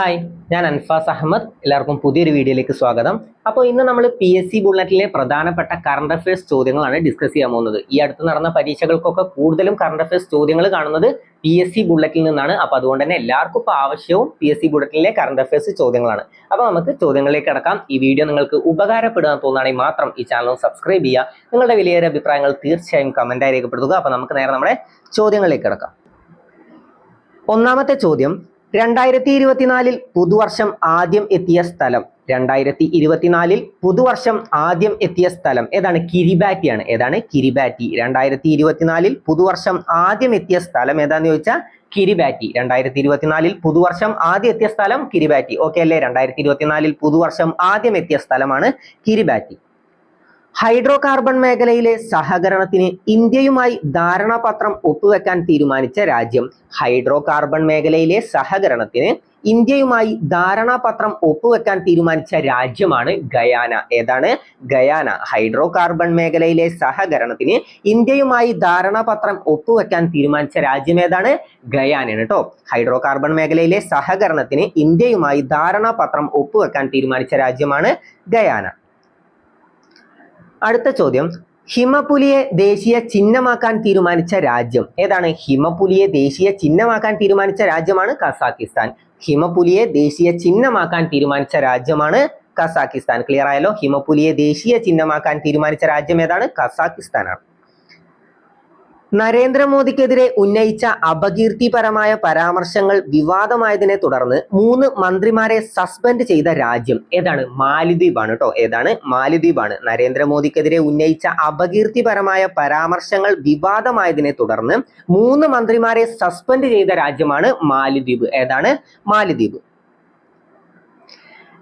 Hi ഞാൻ അൻഫാസ് അഹമ്മദ്. എല്ലാവർക്കും പുതിയൊരു വീഡിയോയിലേക്ക് സ്വാഗതം. അപ്പോൾ ഇന്ന് നമ്മൾ പി എസ് സി ബുള്ളറ്റിലെ പ്രധാനപ്പെട്ട കറണ്ട് അഫയേഴ്സ് ചോദ്യങ്ങളാണ് ഡിസ്കസ് ചെയ്യാൻ പോകുന്നത്. ഈ അടുത്ത് നടന്ന പരീക്ഷകൾക്കൊക്കെ കൂടുതലും കറണ്ട് അഫയേഴ്സ് ചോദ്യങ്ങൾ കാണുന്നത് പി എസ് സി ബുള്ളറ്റിൽ നിന്നാണ്. അപ്പോൾ അതുകൊണ്ട് തന്നെ എല്ലാവർക്കും ഇപ്പോൾ ആവശ്യവും പി എസ് സി ബുള്ളറ്റിലെ കറണ്ട് അഫയേഴ്സ് ചോദ്യങ്ങളാണ്. അപ്പോൾ നമുക്ക് ചോദ്യങ്ങളിലേക്ക് കിടക്കാം. ഈ വീഡിയോ നിങ്ങൾക്ക് ഉപകാരപ്പെടുക തോന്നുകയാണെങ്കിൽ മാത്രം ഈ ചാനൽ സബ്സ്ക്രൈബ് ചെയ്യുക. നിങ്ങളുടെ വിലയേറിയ അഭിപ്രായങ്ങൾ തീർച്ചയായും കമന്റായി രേഖപ്പെടുത്തുക. അപ്പോൾ നമുക്ക് നേരെ നമ്മുടെ ചോദ്യങ്ങളിലേക്ക് കിടക്കാം. ഒന്നാമത്തെ ചോദ്യം രണ്ടായിരത്തി ഇരുപത്തിനാലിൽ പുതുവർഷം ആദ്യം എത്തിയ സ്ഥലം. രണ്ടായിരത്തി ഇരുപത്തിനാലിൽ പുതുവർഷം ആദ്യം എത്തിയ സ്ഥലം. ഏതാണ്? കിരിബാറ്റിയാണ്. ഏതാണ്? കിരിബാറ്റി. രണ്ടായിരത്തി ഇരുപത്തിനാലിൽ പുതുവർഷം ആദ്യം എത്തിയ സ്ഥലം ഏതാന്ന് ചോദിച്ചാൽ കിരിബാറ്റി. രണ്ടായിരത്തി ഇരുപത്തിനാലിൽ പുതുവർഷം ആദ്യം എത്തിയ സ്ഥലം കിരിബാറ്റി. ഓക്കെ അല്ലേ? രണ്ടായിരത്തി ഇരുപത്തിനാലിൽ പുതുവർഷം ആദ്യം എത്തിയ സ്ഥലമാണ് കിരിബാറ്റി. ഹൈഡ്രോ കാർബൺ മേഖലയിലെ സഹകരണത്തിന് ഇന്ത്യയുമായി ധാരണാപത്രം ഒപ്പുവെക്കാൻ തീരുമാനിച്ച രാജ്യം ഹൈഡ്രോ കാർബൺ മേഖലയിലെ സഹകരണത്തിന് ഇന്ത്യയുമായി ധാരണാപത്രം ഒപ്പുവെക്കാൻ തീരുമാനിച്ച രാജ്യമാണ് ഗയാന. ഏതാണ്? ഗയാന. ഹൈഡ്രോ കാർബൺ മേഖലയിലെ സഹകരണത്തിന് ഇന്ത്യയുമായി ധാരണാപത്രം ഒപ്പുവെക്കാൻ തീരുമാനിച്ച രാജ്യം ഏതാണ്? ഗയാന കേട്ടോ ഹൈഡ്രോ കാർബൺ മേഖലയിലെ സഹകരണത്തിന് ഇന്ത്യയുമായി ധാരണാപത്രം ഒപ്പുവെക്കാൻ തീരുമാനിച്ച രാജ്യമാണ് ഗയാന. അടുത്ത ചോദ്യം. ഹിമപുലിയെ ദേശീയ ചിഹ്നമാക്കാൻ തീരുമാനിച്ച രാജ്യം. ഏതാണ്? ഹിമപുലിയെ ദേശീയ ചിഹ്നമാക്കാൻ തീരുമാനിച്ച രാജ്യമാണ് കസാക്കിസ്ഥാൻ. ഹിമപുലിയെ ദേശീയ ചിഹ്നമാക്കാൻ തീരുമാനിച്ച രാജ്യമാണ് കസാക്കിസ്ഥാൻ. ക്ലിയർ ആയല്ലോ? ഹിമപുലിയെ ദേശീയ ചിഹ്നമാക്കാൻ തീരുമാനിച്ച രാജ്യം ഏതാണ്? കസാക്കിസ്ഥാനാണ്. നരേന്ദ്രമോദിക്കെതിരെ ഉന്നയിച്ച അപകീർത്തിപരമായ പരാമർശങ്ങൾ വിവാദമായതിനെ തുടർന്ന് മൂന്ന് മന്ത്രിമാരെ സസ്പെൻഡ് ചെയ്ത രാജ്യം ഏതാണ്? മാലിദ്വീപാണ് കേട്ടോ ഏതാണ്? മാലിദ്വീപാണ്. നരേന്ദ്രമോദിക്കെതിരെ ഉന്നയിച്ച അപകീർത്തിപരമായ പരാമർശങ്ങൾ വിവാദമായതിനെ തുടർന്ന് മൂന്ന് മന്ത്രിമാരെ സസ്പെൻഡ് ചെയ്ത രാജ്യമാണ് മാലിദ്വീപ്. ഏതാണ്? മാലിദ്വീപ്.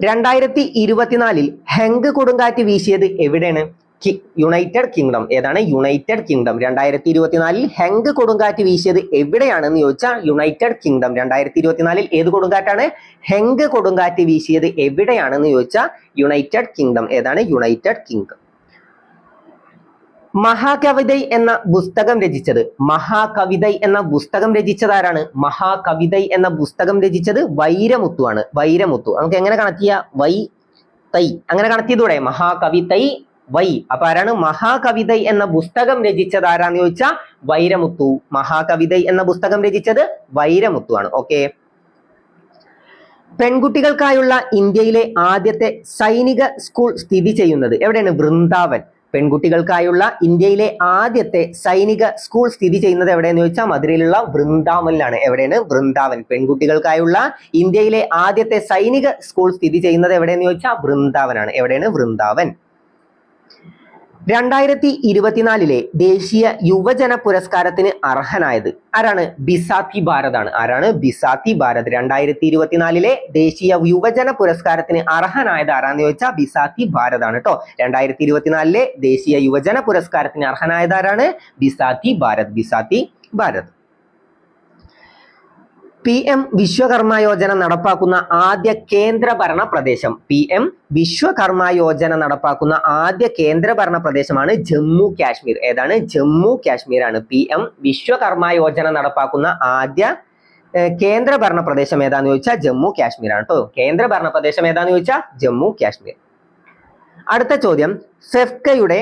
രണ്ടായിരത്തി ഇരുപത്തിനാലിൽ ഹെങ്ക് കൊടുങ്കാറ്റ് വീശിയത് എവിടെയാണ്? യുണൈറ്റഡ് കിങ്ഡം ഏതാണ്? യുണൈറ്റഡ് കിങ്ഡം രണ്ടായിരത്തി ഇരുപത്തിനാലിൽ ഹെങ്ക് കൊടുങ്കാറ്റ് വീശിയത് എവിടെയാണെന്ന് ചോദിച്ചാൽ യുണൈറ്റഡ് കിങ്ഡം രണ്ടായിരത്തി ഇരുപത്തിനാലിൽ ഏത് കൊടുങ്കാറ്റാണ്? ഹെങ്ക് കൊടുങ്കാറ്റ് വീശിയത് എവിടെയാണെന്ന് ചോദിച്ചാൽ യുണൈറ്റഡ് കിങ്ഡം ഏതാണ്? യുണൈറ്റഡ് കിങ്ഡം മഹാകവിതൈ എന്ന പുസ്തകം രചിച്ചത്. മഹാകവിതൈ എന്ന പുസ്തകം രചിച്ചത് ആരാണ്? മഹാകവിതൈ എന്ന പുസ്തകം രചിച്ചത് വൈരമുത്തു ആണ്. വൈരമുത്തു. നമുക്ക് എങ്ങനെ കണക്ട് ചെയ്യാം? വൈ തൈ അങ്ങനെ കണക്ട് ചെയ്തൂടെ മഹാകവിതൈ വൈ. അപ്പൊ ആരാണ്? മഹാകവിത എന്ന പുസ്തകം രചിച്ചത് ആരാന്ന് ചോദിച്ചാൽ വൈരമുത്തു. മഹാകവിത എന്ന പുസ്തകം രചിച്ചത് വൈരമുത്തു ആണ്. ഓക്കെ പെൺകുട്ടികൾക്കായുള്ള ഇന്ത്യയിലെ ആദ്യത്തെ സൈനിക സ്കൂൾ സ്ഥിതി ചെയ്യുന്നത് എവിടെയാണ്? വൃന്ദാവൻ. പെൺകുട്ടികൾക്കായുള്ള ഇന്ത്യയിലെ ആദ്യത്തെ സൈനിക സ്കൂൾ സ്ഥിതി ചെയ്യുന്നത് എവിടെയെന്ന് ചോദിച്ചാൽ മധുരയിലുള്ള വൃന്ദാവനിലാണ്. എവിടെയാണ്? വൃന്ദാവൻ. പെൺകുട്ടികൾക്കായുള്ള ഇന്ത്യയിലെ ആദ്യത്തെ സൈനിക സ്കൂൾ സ്ഥിതി ചെയ്യുന്നത് എവിടെയെന്ന് ചോദിച്ചാൽ വൃന്ദാവനാണ്. എവിടെയാണ്? വൃന്ദാവൻ. രണ്ടായിരത്തി ഇരുപത്തിനാലിലെ ദേശീയ യുവജന പുരസ്കാരത്തിന് അർഹനായത് ആരാണ്? ബിസാത്തി ഭാരതാണ്. ആരാണ്? ബിസാത്തി ഭാരത്. രണ്ടായിരത്തി ഇരുപത്തിനാലിലെ ദേശീയ യുവജന പുരസ്കാരത്തിന് അർഹനായത് ആരാന്ന് ചോദിച്ചാൽ ബിസാത്തി ഭാരതാണ് കേട്ടോ രണ്ടായിരത്തി ഇരുപത്തിനാലിലെ ദേശീയ യുവജന പുരസ്കാരത്തിന് അർഹനായത് ആരാണ്? ബിസാത്തി ഭാരത്. ബിസാത്തി ഭാരത്. പി എം വിശ്വകർമ്മ യോജന നടപ്പാക്കുന്ന ആദ്യ കേന്ദ്രഭരണ പ്രദേശം. പി എം വിശ്വകർമ്മ യോജന നടപ്പാക്കുന്ന ആദ്യ കേന്ദ്രഭരണ പ്രദേശമാണ് ജമ്മു കാശ്മീർ. ഏതാണ്? ജമ്മു കാശ്മീർ ആണ് പി എം വിശ്വകർമ്മ യോജന നടപ്പാക്കുന്ന ആദ്യ കേന്ദ്ര കേന്ദ്രഭരണ പ്രദേശം ഏതാന്ന് ചോദിച്ചാൽ ജമ്മു കാശ്മീർ ആണ് കേട്ടോ കേന്ദ്രഭരണ പ്രദേശം ഏതാന്ന് ചോദിച്ചാൽ ജമ്മു കാശ്മീർ. അടുത്ത ചോദ്യം ഫെഫ്കയുടെ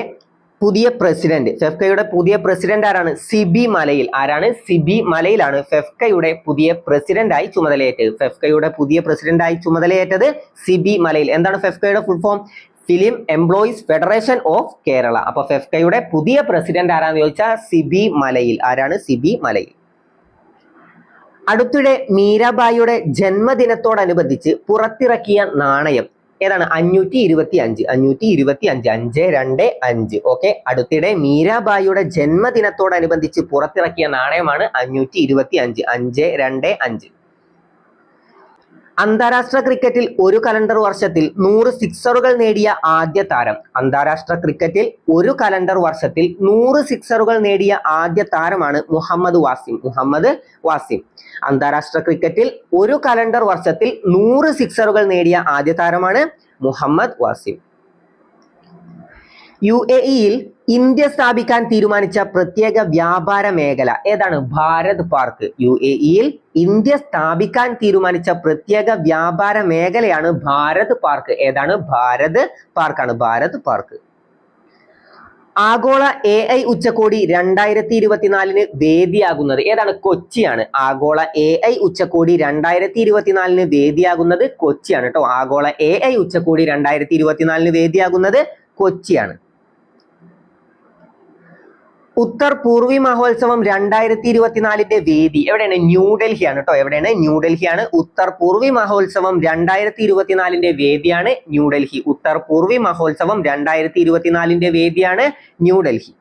പുതിയ പ്രസിഡന്റ്. ഫെഫ്കയുടെ പുതിയ പ്രസിഡന്റ് ആരാണ്? സിബി മലയിൽ. ആരാണ്? സിബി മലയിലാണ് ഫെഫ്കയുടെ പുതിയ പ്രസിഡന്റായി ചുമതലയേറ്റത്. ഫെഫ്കയുടെ പുതിയ പ്രസിഡന്റായി ചുമതലയേറ്റത് സിബി മലയിൽ. എന്താണ് ഫെഫ്കയുടെ full form film employees federation of Kerala അപ്പൊ ഫെഫ്കയുടെ പുതിയ പ്രസിഡന്റ് ആരാന്ന് ചോദിച്ചാൽ സിബി മലയിൽ. ആരാണ്? സിബി മലയിൽ. അടുത്തിടെ മീരാബായിയുടെ ജന്മദിനത്തോടനുബന്ധിച്ച് പുറത്തിറക്കിയ നാണയം. ഏതാണ്? അഞ്ഞൂറ്റി ഇരുപത്തി അഞ്ച് അഞ്ഞൂറ്റി ഇരുപത്തി അഞ്ച് അഞ്ച് രണ്ട് അഞ്ച്. ഓക്കെ? അടുത്തിടെ മീരാബായിയുടെ ജന്മദിനത്തോടനുബന്ധിച്ച് പുറത്തിറക്കിയ നാണയമാണ് അഞ്ഞൂറ്റി ഇരുപത്തി അഞ്ച് അഞ്ച് രണ്ട് അഞ്ച്. അന്താരാഷ്ട്ര ക്രിക്കറ്റിൽ ഒരു കലണ്ടർ വർഷത്തിൽ നൂറ് സിക്സറുകൾ നേടിയ ആദ്യ താരം. അന്താരാഷ്ട്ര ക്രിക്കറ്റിൽ ഒരു കലണ്ടർ വർഷത്തിൽ നൂറ് സിക്സറുകൾ നേടിയ ആദ്യ താരമാണ് മുഹമ്മദ് വാസിം. മുഹമ്മദ് വാസിം. അന്താരാഷ്ട്ര ക്രിക്കറ്റിൽ ഒരു കലണ്ടർ വർഷത്തിൽ നൂറ് സിക്സറുകൾ നേടിയ ആദ്യ താരമാണ് മുഹമ്മദ് വാസിം. യു എ ഇയിൽ ഇന്ത്യ സ്ഥാപിക്കാൻ തീരുമാനിച്ച പ്രത്യേക വ്യാപാര മേഖല ഏതാണ്? ഭാരത് പാർക്ക്. യു എ ഇയിൽ ഇന്ത്യ സ്ഥാപിക്കാൻ തീരുമാനിച്ച പ്രത്യേക വ്യാപാര മേഖലയാണ് ഭാരത് പാർക്ക്. ഏതാണ്? ഭാരത് പാർക്കാണ്. ഭാരത് പാർക്ക്. ആഗോള എ ഐ ഉച്ചകോടി രണ്ടായിരത്തി ഇരുപത്തിനാലിന് വേദിയാകുന്നത് ഏതാണ്? കൊച്ചിയാണ്. ആഗോള എ ഐ ഉച്ചകോടി രണ്ടായിരത്തി ഇരുപത്തിനാലിന് വേദിയാകുന്നത് കൊച്ചിയാണ് കേട്ടോ. ആഗോള എ ഐ ഉച്ചകോടി രണ്ടായിരത്തി ഇരുപത്തിനാലിന് വേദിയാകുന്നത് കൊച്ചിയാണ്. ഉത്തർ പൂർവി മഹോത്സവം രണ്ടായിരത്തി ഇരുപത്തിനാലിന്റെ വേദി. എവിടെയാണ്? ന്യൂഡൽഹിയാണ് കേട്ടോ എവിടെയാണ്? ന്യൂഡൽഹിയാണ്. ഉത്തർ പൂർവി മഹോത്സവം രണ്ടായിരത്തി ഇരുപത്തിനാലിന്റെ വേദിയാണ് ന്യൂഡൽഹി. ഉത്തർ പൂർവി മഹോത്സവം രണ്ടായിരത്തി ഇരുപത്തിനാലിന്റെ വേദിയാണ് ന്യൂഡൽഹി.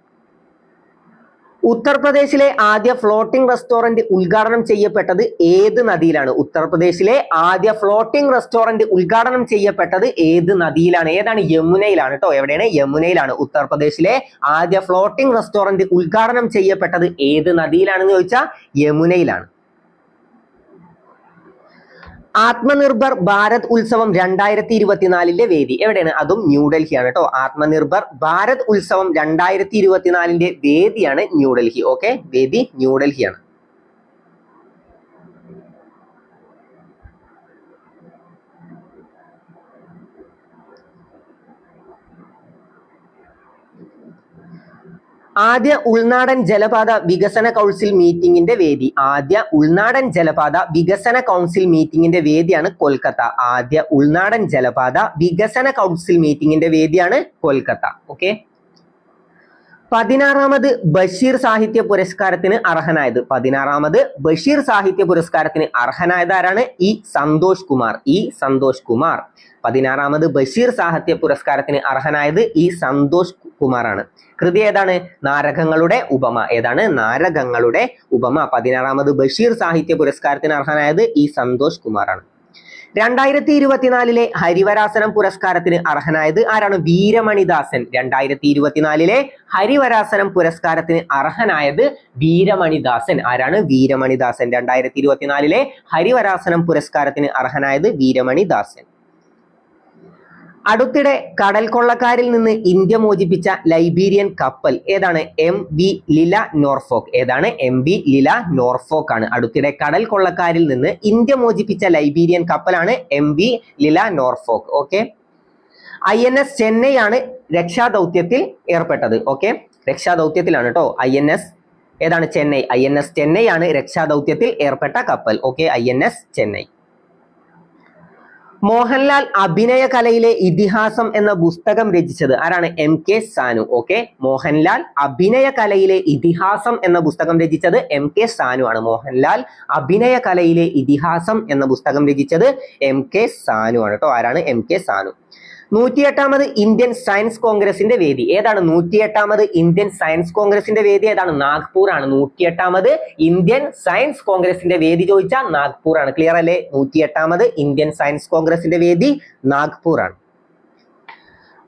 ഉത്തർപ്രദേശിലെ ആദ്യ ഫ്ലോട്ടിംഗ് റെസ്റ്റോറന്റ് ഉദ്ഘാടനം ചെയ്യപ്പെട്ടത് ഏത് നദിയിലാണ്? ഉത്തർപ്രദേശിലെ ആദ്യ ഫ്ലോട്ടിംഗ് റെസ്റ്റോറന്റ് ഉദ്ഘാടനം ചെയ്യപ്പെട്ടത് ഏത് നദിയിലാണ്? ഏതാണ്? യമുനയിലാണ് കേട്ടോ എവിടെയാണ്? യമുനയിലാണ്. ഉത്തർപ്രദേശിലെ ആദ്യ ഫ്ലോട്ടിംഗ് റെസ്റ്റോറന്റ് ഉദ്ഘാടനം ചെയ്യപ്പെട്ടത് ഏത് നദിയിലാണെന്ന് ചോദിച്ചാൽ യമുനയിലാണ്. ആത്മനിർഭർ ഭാരത് ഉത്സവം രണ്ടായിരത്തി ഇരുപത്തിനാലിന്റെ വേദി. എവിടെയാണ്? അതും ന്യൂഡൽഹിയാണ് കേട്ടോ. ആത്മനിർഭർ ഭാരത് ഉത്സവം രണ്ടായിരത്തി ഇരുപത്തിനാലിന്റെ വേദിയാണ് ന്യൂഡൽഹി. ഓക്കെ? വേദി ന്യൂഡൽഹിയാണ്. ആദ്യ ഉൾനാടൻ ജലപാത വികസന കൗൺസിൽ മീറ്റിംഗിന്റെ വേദി. ആദ്യ ഉൾനാടൻ ജലപാത വികസന കൗൺസിൽ മീറ്റിംഗിന്റെ വേദിയാണ് കൊൽക്കത്ത. ആദ്യ ഉൾനാടൻ ജലപാത വികസന കൗൺസിൽ മീറ്റിംഗിന്റെ വേദിയാണ് കൊൽക്കത്ത. ഓക്കെ പതിനാറാമത് ബഷീർ സാഹിത്യ പുരസ്കാരത്തിന് അർഹനായത്. പതിനാറാമത് ബഷീർ സാഹിത്യ പുരസ്കാരത്തിന് അർഹനായത് ആരാണ്? ഇ സന്തോഷ് കുമാർ. ഇ സന്തോഷ് കുമാർ. പതിനാറാമത് ബഷീർ സാഹിത്യ പുരസ്കാരത്തിന് അർഹനായത് ഇ സന്തോഷ് കുമാറാണ്. കൃതി ഏതാണ്? നാരകങ്ങളുടെ ഉപമ. ഏതാണ്? നാരകങ്ങളുടെ ഉപമ. പതിനാറാമത് ബഷീർ സാഹിത്യ പുരസ്കാരത്തിന് അർഹനായത് ഇ സന്തോഷ് കുമാറാണ്. രണ്ടായിരത്തി ഇരുപത്തിനാലിലെ ഹരിവരാസനം പുരസ്കാരത്തിന് അർഹനായത് ആരാണ്? വീരമണിദാസൻ. രണ്ടായിരത്തി ഇരുപത്തിനാലിലെ ഹരിവരാസനം പുരസ്കാരത്തിന് അർഹനായത് വീരമണിദാസൻ. ആരാണ്? വീരമണിദാസൻ. രണ്ടായിരത്തി ഇരുപത്തിനാലിലെ ഹരിവരാസനം പുരസ്കാരത്തിന് അർഹനായത് വീരമണിദാസൻ. അടുത്തിടെ കടൽ കൊള്ളക്കാരിൽ നിന്ന് ഇന്ത്യ മോചിപ്പിച്ച ലൈബീരിയൻ കപ്പൽ ഏതാണ്? M V Lila Norfolk. ഏതാണ്? എം വി ലില നോർഫോക്ക് ആണ് അടുത്തിടെ കടൽ കൊള്ളക്കാരിൽ നിന്ന് ഇന്ത്യ മോചിപ്പിച്ച Liberian കപ്പലാണ് M V Lila Norfolk. Okay. I N S Chennai ആണ് രക്ഷാദൗത്യത്തിൽ ഏർപ്പെട്ടത്. ഓക്കെ. രക്ഷാദൗത്യത്തിലാണ് കേട്ടോ ഐ എൻ എസ് ഏതാണ് Chennai? I N S Chennai ആണ് രക്ഷാദൗത്യത്തിൽ ഏർപ്പെട്ട കപ്പൽ. Okay. I N S Chennai. Mohanlal അഭിനയ കലയിലെ ഇതിഹാസം എന്ന പുസ്തകം രചിച്ചത് ആരാണ്? M K Sanu. Okay Mohanlal അഭിനയ കലയിലെ ഇതിഹാസം എന്ന പുസ്തകം രചിച്ചത് എം കെ സാനു ആണ്. മോഹൻലാൽ അഭിനയ കലയിലെ ഇതിഹാസം എന്ന പുസ്തകം രചിച്ചത് എം കെ സാനു ആണ്. കേട്ടോ? ആരാണ്? M K Sanu. നൂറ്റിയെട്ടാമത് Indian science കോൺഗ്രസിന്റെ വേദി. ഏതാണ് നൂറ്റിയെട്ടാമത് ഇന്ത്യൻ സയൻസ് കോൺഗ്രസിന്റെ വേദി? ഏതാണ് നാഗ്പൂർ ആണ് നൂറ്റിയെട്ടാമത് ഇന്ത്യൻ സയൻസ് കോൺഗ്രസിന്റെ വേദി ചോദിച്ചാൽ നാഗ്പൂർ ആണ് ക്ലിയർ അല്ലേ? നൂറ്റിയെട്ടാമത് ഇന്ത്യൻ സയൻസ് കോൺഗ്രസിന്റെ വേദി നാഗ്പൂർ ആണ്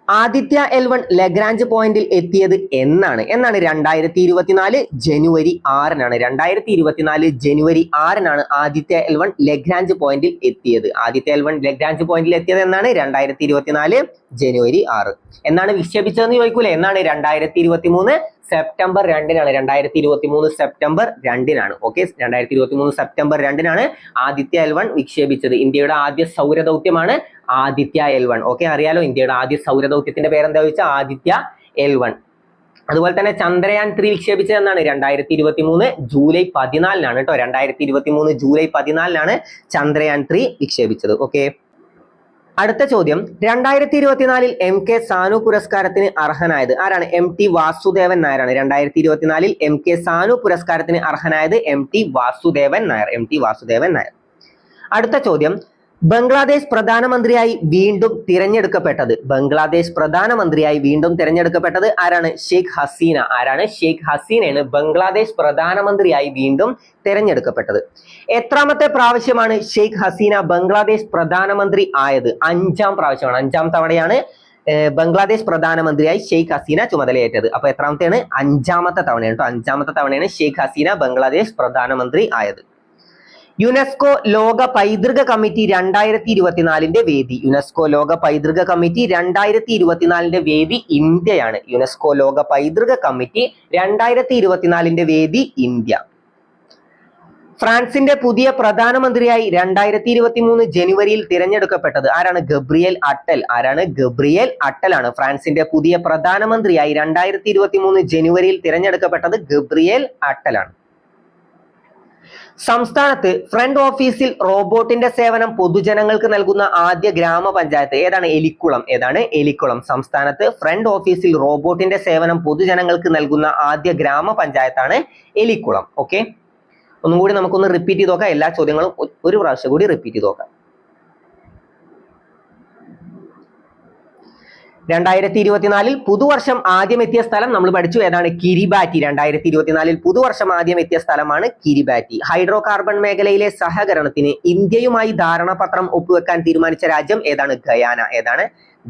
ആദിത്യ എൽ വൺ ലഗ്രാഞ്ച് പോയിന്റിൽ എത്തിയത് എന്നാണ്. എന്നാണ് രണ്ടായിരത്തി ഇരുപത്തിനാല് ജനുവരി ആറിനാണ്. രണ്ടായിരത്തി ഇരുപത്തിനാല് ജനുവരി ആറിനാണ് ആദിത്യ എൽ വൺ ലഗ്രാഞ്ച് പോയിന്റിൽ എത്തിയത്. ആദിത്യ എൽ വൺ ലഗ്രാഞ്ച് പോയിന്റിൽ എത്തിയത് എന്നാണ് രണ്ടായിരത്തി ഇരുപത്തിനാല് ജനുവരി ആറ്. എന്നാണ് വിക്ഷേപിച്ചതെന്ന് ചോദിക്കൂലേ? എന്നാണ് രണ്ടായിരത്തി ഇരുപത്തി മൂന്ന് സെപ്റ്റംബർ രണ്ടിനാണ്. രണ്ടായിരത്തി ഇരുപത്തി മൂന്ന് സെപ്റ്റംബർ രണ്ടിനാണ്. ഓക്കെ രണ്ടായിരത്തി ഇരുപത്തി മൂന്ന് സെപ്റ്റംബർ രണ്ടിനാണ് ആദിത്യ എൽ വൺ വിക്ഷേപിച്ചത്. ഇന്ത്യയുടെ ആദ്യ സൗരദൗത്യമാണ് ആദിത്യ എൽ വൺ ഓക്കെ അറിയാലോ ഇന്ത്യയുടെ ആദ്യ സൗരദൗത്യത്തിന്റെ പേരെന്താ ചോദിച്ചാൽ ആദിത്യ എൽ വൺ അതുപോലെ തന്നെ ചന്ദ്രയാൻ ത്രീ വിക്ഷേപിച്ചത് എന്നാണ്. രണ്ടായിരത്തി ഇരുപത്തി മൂന്ന് ജൂലൈ പതിനാലിനാണ് കേട്ടോ രണ്ടായിരത്തി ഇരുപത്തി മൂന്ന് ജൂലൈ പതിനാലിനാണ് ചന്ദ്രയാൻ ത്രീ വിക്ഷേപിച്ചത്. ഓക്കെ അടുത്ത ചോദ്യം. രണ്ടായിരത്തി ഇരുപത്തിനാലിൽ എം കെ സാനു പുരസ്കാരത്തിന് അർഹനായത് ആരാണ്? എം ടി വാസുദേവൻ നായരാണ്. രണ്ടായിരത്തി ഇരുപത്തിനാലിൽ എം കെ സാനു പുരസ്കാരത്തിന് അർഹനായത് M T Vasudevan Nair. M T Vasudevan Nair. അടുത്ത ചോദ്യം. ബംഗ്ലാദേശ് പ്രധാനമന്ത്രിയായി വീണ്ടും തിരഞ്ഞെടുക്കപ്പെട്ടത്. ബംഗ്ലാദേശ് പ്രധാനമന്ത്രിയായി വീണ്ടും തിരഞ്ഞെടുക്കപ്പെട്ടത് ആരാണ്? ഷെയ്ഖ് ഹസീന. ആരാണ്? ഷെയ്ഖ് ഹസീനയാണ് ബംഗ്ലാദേശ് പ്രധാനമന്ത്രിയായി വീണ്ടും തിരഞ്ഞെടുക്കപ്പെട്ടത്. എത്രാമത്തെ പ്രാവശ്യമാണ് ഷെയ്ഖ് ഹസീന ബംഗ്ലാദേശ് പ്രധാനമന്ത്രി ആയത്? അഞ്ചാം പ്രാവശ്യമാണ്. അഞ്ചാം തവണയാണ് ബംഗ്ലാദേശ് പ്രധാനമന്ത്രിയായി ഷെയ്ഖ് ഹസീന ചുമതലയേറ്റത്. അപ്പൊ എത്രാമത്തെയാണ്? അഞ്ചാമത്തെ തവണയാണ് കേട്ടോ അഞ്ചാമത്തെ തവണയാണ് ഷെയ്ഖ് ഹസീന ബംഗ്ലാദേശ് പ്രധാനമന്ത്രി ആയത്. യുനെസ്കോ ലോക പൈതൃക കമ്മിറ്റി രണ്ടായിരത്തി ഇരുപത്തിനാലിന്റെ വേദി. യുനെസ്കോ ലോക പൈതൃക കമ്മിറ്റി രണ്ടായിരത്തി ഇരുപത്തിനാലിന്റെ വേദി ഇന്ത്യയാണ്. യുനെസ്കോ ലോക പൈതൃക കമ്മിറ്റി രണ്ടായിരത്തി ഇരുപത്തിനാലിന്റെ വേദി ഇന്ത്യ. ഫ്രാൻസിന്റെ പുതിയ പ്രധാനമന്ത്രിയായി രണ്ടായിരത്തി ഇരുപത്തി മൂന്ന് ജനുവരിയിൽ തിരഞ്ഞെടുക്കപ്പെട്ടത് ആരാണ്? Gabriel Attal. ആരാണ്? ഗബ്രിയേൽ അട്ടലാണ്. ഫ്രാൻസിന്റെ പുതിയ പ്രധാനമന്ത്രിയായി രണ്ടായിരത്തി ഇരുപത്തി മൂന്ന് ജനുവരിയിൽ തിരഞ്ഞെടുക്കപ്പെട്ടത് ഗബ്രിയേൽ അട്ടലാണ്. സംസ്ഥാനത്ത് ഫ്രണ്ട് ഓഫീസിൽ റോബോട്ടിന്റെ സേവനം പൊതുജനങ്ങൾക്ക് നൽകുന്ന ആദ്യ ഗ്രാമപഞ്ചായത്ത് ഏതാണ്? എലിക്കുളം. ഏതാണ്? എലിക്കുളം. സംസ്ഥാനത്ത് ഫ്രണ്ട് ഓഫീസിൽ റോബോട്ടിന്റെ സേവനം പൊതുജനങ്ങൾക്ക് നൽകുന്ന ആദ്യ ഗ്രാമപഞ്ചായത്താണ് എലിക്കുളം. ഓക്കെ ഒന്നും കൂടി നമുക്കൊന്ന് റിപ്പീറ്റ് ചെയ്ത് നോക്കാം. എല്ലാ ചോദ്യങ്ങളും ഒരു പ്രാവശ്യം കൂടി റിപ്പീറ്റ് ചെയ്ത് നോക്കാം. രണ്ടായിരത്തി ഇരുപത്തിനാലിൽ പുതുവർഷം ആദ്യം എത്തിയ സ്ഥലം നമ്മൾ പഠിച്ചു. ഏതാണ്? കിരിബാറ്റി. രണ്ടായിരത്തി ഇരുപത്തിനാലിൽ പുതുവർഷം ആദ്യം എത്തിയ സ്ഥലമാണ് കിരിബാറ്റി. ഹൈഡ്രോ കാർബൺ മേഖലയിലെ സഹകരണത്തിന് ഇന്ത്യയുമായി ധാരണാപത്രം ഒപ്പുവെക്കാൻ തീരുമാനിച്ച രാജ്യം ഏതാണ്? ഗയാന. ഏതാണ്?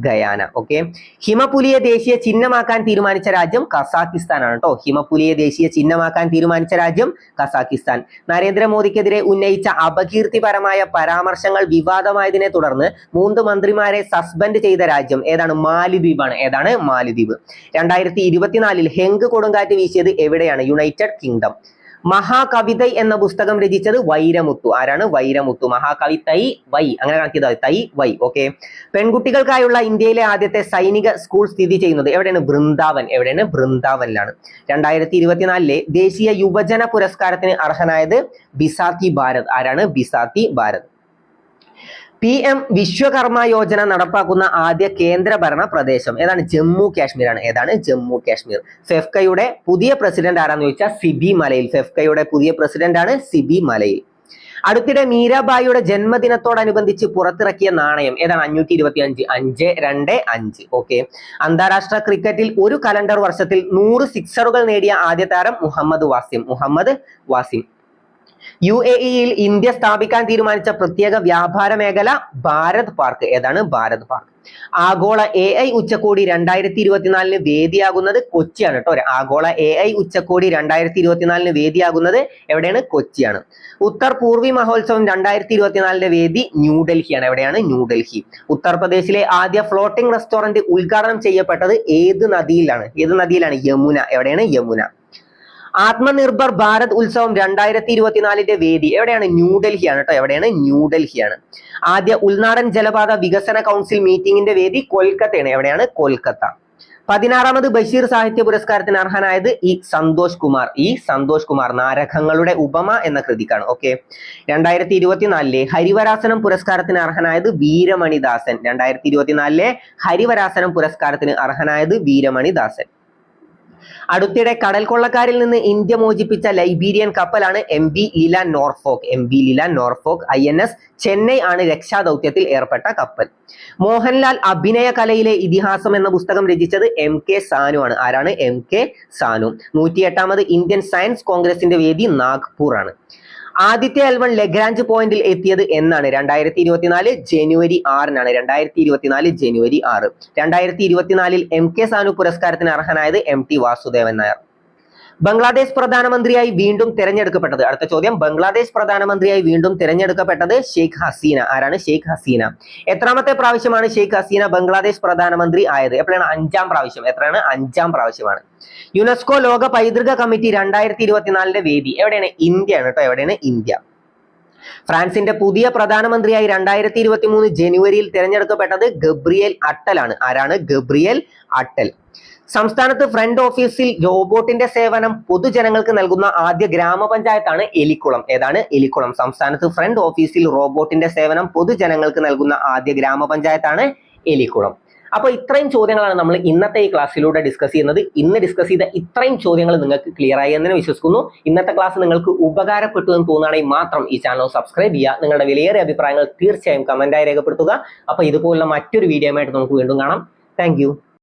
ഗയാന. ഓക്കെ ഹിമപുലിയെ ദേശീയ ചിഹ്നമാക്കാൻ തീരുമാനിച്ച രാജ്യം കസാക്കിസ്ഥാൻ ആണ് കേട്ടോ ഹിമപുലിയെ ദേശീയ ചിഹ്നമാക്കാൻ തീരുമാനിച്ച രാജ്യം കസാക്കിസ്ഥാൻ. നരേന്ദ്രമോദിക്കെതിരെ ഉന്നയിച്ച അപകീർത്തിപരമായ പരാമർശങ്ങൾ വിവാദമായതിനെ തുടർന്ന് മൂന്ന് മന്ത്രിമാരെ സസ്പെൻഡ് ചെയ്ത രാജ്യം ഏതാണ്? മാലിദ്വീപ് ആണ് ഏതാണ്? മാലിദ്വീപ്. രണ്ടായിരത്തി ഇരുപത്തിനാലിൽ ഹെങ്ക് കൊടുങ്കാറ്റ് വീശിയത് എവിടെയാണ്? United Kingdom. മഹാകവിതൈ എന്ന പുസ്തകം രചിച്ചത് വൈരമുത്തു. ആരാണ്? വൈരമുത്തു. മഹാകവി തൈ വൈ. അങ്ങനെ കണക്ട് തൈ വൈ. ഓക്കെ പെൺകുട്ടികൾക്കായുള്ള ഇന്ത്യയിലെ ആദ്യത്തെ സൈനിക സ്കൂൾ സ്ഥിതി ചെയ്യുന്നത് എവിടെയാണ്? വൃന്ദാവൻ എവിടെയാണ്? വൃന്ദാവനിലാണ് രണ്ടായിരത്തി ഇരുപത്തിനാലിലെ ദേശീയ യുവജന പുരസ്കാരത്തിന് അർഹനായത് ബിസാത്തി ഭാരത്. ആരാണ്? ബിസാത്തി ഭാരത്. പി എം വിശ്വകർമ്മ യോജന നടപ്പാക്കുന്ന ആദ്യ കേന്ദ്രഭരണ പ്രദേശം ഏതാണ്? ജമ്മു കാശ്മീർ ആണ് ഏതാണ്? ജമ്മു കാശ്മീർ. ഫെഫ്കയുടെ പുതിയ പ്രസിഡന്റ് ആരാന്ന് ചോദിച്ചാൽ സിബി മലയിൽ. ഫെഫ്കയുടെ പുതിയ പ്രസിഡന്റ് ആണ് സിബി മലയിൽ. അടുത്തിടെ മീരാബായിയുടെ ജന്മദിനത്തോടനുബന്ധിച്ച് പുറത്തിറക്കിയ നാണയം ഏതാണ്? അഞ്ഞൂറ്റി ഇരുപത്തി അഞ്ച് അഞ്ച് രണ്ട് അഞ്ച്. ഓക്കെ. അന്താരാഷ്ട്ര ക്രിക്കറ്റിൽ ഒരു കലണ്ടർ വർഷത്തിൽ നൂറ് സിക്സറുകൾ നേടിയ ആദ്യ താരം മുഹമ്മദ് വാസിം. മുഹമ്മദ് വാസിം. യു എ ഇയിൽ ഇന്ത്യ സ്ഥാപിക്കാൻ തീരുമാനിച്ച പ്രത്യേക വ്യാപാര മേഖല ഭാരത് പാർക്ക്. ഏതാണ്? ഭാരത് പാർക്ക്. ആഗോള എ ഐ ഉച്ചകോടി രണ്ടായിരത്തി ഇരുപത്തിനാലിന് വേദിയാകുന്നത് കൊച്ചിയാണ് കേട്ടോ ആഗോള എ ഐ ഉച്ചകോടി രണ്ടായിരത്തി ഇരുപത്തിനാലിന് വേദിയാകുന്നത് എവിടെയാണ്? കൊച്ചിയാണ്. ഉത്തർ പൂർവി മഹോത്സവം രണ്ടായിരത്തി ഇരുപത്തിനാലിന്റെ വേദി ന്യൂഡൽഹിയാണ്. എവിടെയാണ്? ന്യൂഡൽഹി. ഉത്തർപ്രദേശിലെ ആദ്യ ഫ്ലോട്ടിംഗ് റെസ്റ്റോറന്റ് ഉദ്ഘാടനം ചെയ്യപ്പെട്ടത് ഏത് നദിയിലാണ്? ഏത് നദിയിലാണ്? യമുന. എവിടെയാണ്? യമുന. ആത്മനിർഭർ ഭാരത് ഉത്സവം രണ്ടായിരത്തി ഇരുപത്തിനാലിന്റെ വേദി. എവിടെയാണ്? ന്യൂഡൽഹിയാണ് കേട്ടോ എവിടെയാണ്? ന്യൂഡൽഹിയാണ് ആദ്യ ഉൾനാടൻ ജലപാത വികസന കൗൺസിൽ മീറ്റിംഗിന്റെ വേദി കൊൽക്കത്തയാണ്. എവിടെയാണ്? കൊൽക്കത്ത. പതിനാറാമത് ബഷീർ സാഹിത്യ പുരസ്കാരത്തിന് അർഹനായത് ഈ സന്തോഷ് കുമാർ. ഈ സന്തോഷ് കുമാർ നാരകങ്ങളുടെ ഉപമ എന്ന കൃതിക്കാണ്. ഓക്കെ. രണ്ടായിരത്തി ഇരുപത്തിനാലിലെ ഹരിവരാസനം പുരസ്കാരത്തിന് അർഹനായത് വീരമണിദാസൻ. രണ്ടായിരത്തി ഇരുപത്തിനാലിലെ ഹരിവരാസനം പുരസ്കാരത്തിന് അർഹനായത് വീരമണിദാസൻ. അടുത്തിടെ കടൽ കൊള്ളക്കാരിൽ നിന്ന് ഇന്ത്യ മോചിപ്പിച്ച Liberian കപ്പലാണ് M V Leela Norfolk. M V Leela Norfolk I N S Chennai ആണ് രക്ഷാദൗത്യത്തിൽ ഏർപ്പെട്ട കപ്പൽ. മോഹൻലാൽ അഭിനയ കലയിലെ ഇതിഹാസം എന്ന പുസ്തകം രചിച്ചത് എം കെ സാനു ആണ്. ആരാണ്? M K Sanu. നൂറ്റിയെട്ടാമത് Indian science കോൺഗ്രസിന്റെ വേദി നാഗ്പൂർ ആണ്. ആദ്യത്തെ അൽവൺ ലഗ്രാഞ്ച് പോയിന്റിൽ എത്തിയത് എന്നാണ്. രണ്ടായിരത്തി ഇരുപത്തിനാല് ജനുവരി ആറിനാണ്. രണ്ടായിരത്തി ഇരുപത്തിനാല് ജനുവരി ആറ്. രണ്ടായിരത്തി ഇരുപത്തിനാലിൽ എം കെ സാനു പുരസ്കാരത്തിന് അർഹനായത് എം ടി വാസുദേവൻ നായർ. ബംഗ്ലാദേശ് പ്രധാനമന്ത്രിയായി വീണ്ടും തിരഞ്ഞെടുക്കപ്പെട്ടത്. അടുത്ത ചോദ്യം ബംഗ്ലാദേശ് പ്രധാനമന്ത്രിയായി വീണ്ടും തിരഞ്ഞെടുക്കപ്പെട്ടത് ഷെയ്ഖ് ഹസീന. ആരാണ് ഷെയ്ഖ് ഹസീന? എത്രാമത്തെ പ്രാവശ്യമാണ് ഷെയ്ഖ് ഹസീന ബംഗ്ലാദേശ് പ്രധാനമന്ത്രി ആയത്? എപ്പോഴാണ്? അഞ്ചാം പ്രാവശ്യം. എത്രയാണ്? അഞ്ചാം പ്രാവശ്യമാണ്. യുനെസ്കോ ലോക പൈതൃക കമ്മിറ്റി രണ്ടായിരത്തി ഇരുപത്തിനാലിന്റെ വേദി എവിടെയാണ്? ഇന്ത്യയാണ് കേട്ടോ എവിടെയാണ്? ഇന്ത്യ. ഫ്രാൻസിന്റെ പുതിയ പ്രധാനമന്ത്രിയായി രണ്ടായിരത്തി ഇരുപത്തി മൂന്ന് ജനുവരിയിൽ തിരഞ്ഞെടുക്കപ്പെട്ടത് ഗബ്രിയേൽ അട്ടലാണ്. ആരാണ്? Gabriel Attal. സംസ്ഥാനത്ത് ഫ്രണ്ട് ഓഫീസിൽ റോബോട്ടിന്റെ സേവനം പൊതുജനങ്ങൾക്ക് നൽകുന്ന ആദ്യ ഗ്രാമപഞ്ചായത്താണ് എലിക്കുളം. ഏതാണ്? എലിക്കുളം. സംസ്ഥാനത്ത് ഫ്രണ്ട് ഓഫീസിൽ റോബോട്ടിന്റെ സേവനം പൊതുജനങ്ങൾക്ക് നൽകുന്ന ആദ്യ ഗ്രാമപഞ്ചായത്താണ് എലിക്കുളം. അപ്പോൾ ഇത്രയും ചോദ്യങ്ങളാണ് നമ്മൾ ഇന്നത്തെ ഈ ക്ലാസ്സിലൂടെ ഡിസ്കസ് ചെയ്യുന്നത്. ഇന്ന് ഡിസ്കസ് ചെയ്ത ഇത്രയും ചോദ്യങ്ങൾ നിങ്ങൾക്ക് ക്ലിയർ ആയി എന്ന് വിശ്വസിക്കുന്നു. ഇന്നത്തെ ക്ലാസ് നിങ്ങൾക്ക് ഉപകാരപ്പെട്ടു എന്ന് തോന്നുകയാണെങ്കിൽ മാത്രം ഈ ചാനൽ സബ്സ്ക്രൈബ് ചെയ്യുക. നിങ്ങളുടെ വിലയേറിയ അഭിപ്രായങ്ങൾ തീർച്ചയായും കമന്റായി രേഖപ്പെടുത്തുക. അപ്പോൾ ഇതുപോലുള്ള മറ്റൊരു വീഡിയോ നമുക്ക് വീണ്ടും കാണാം. താങ്ക്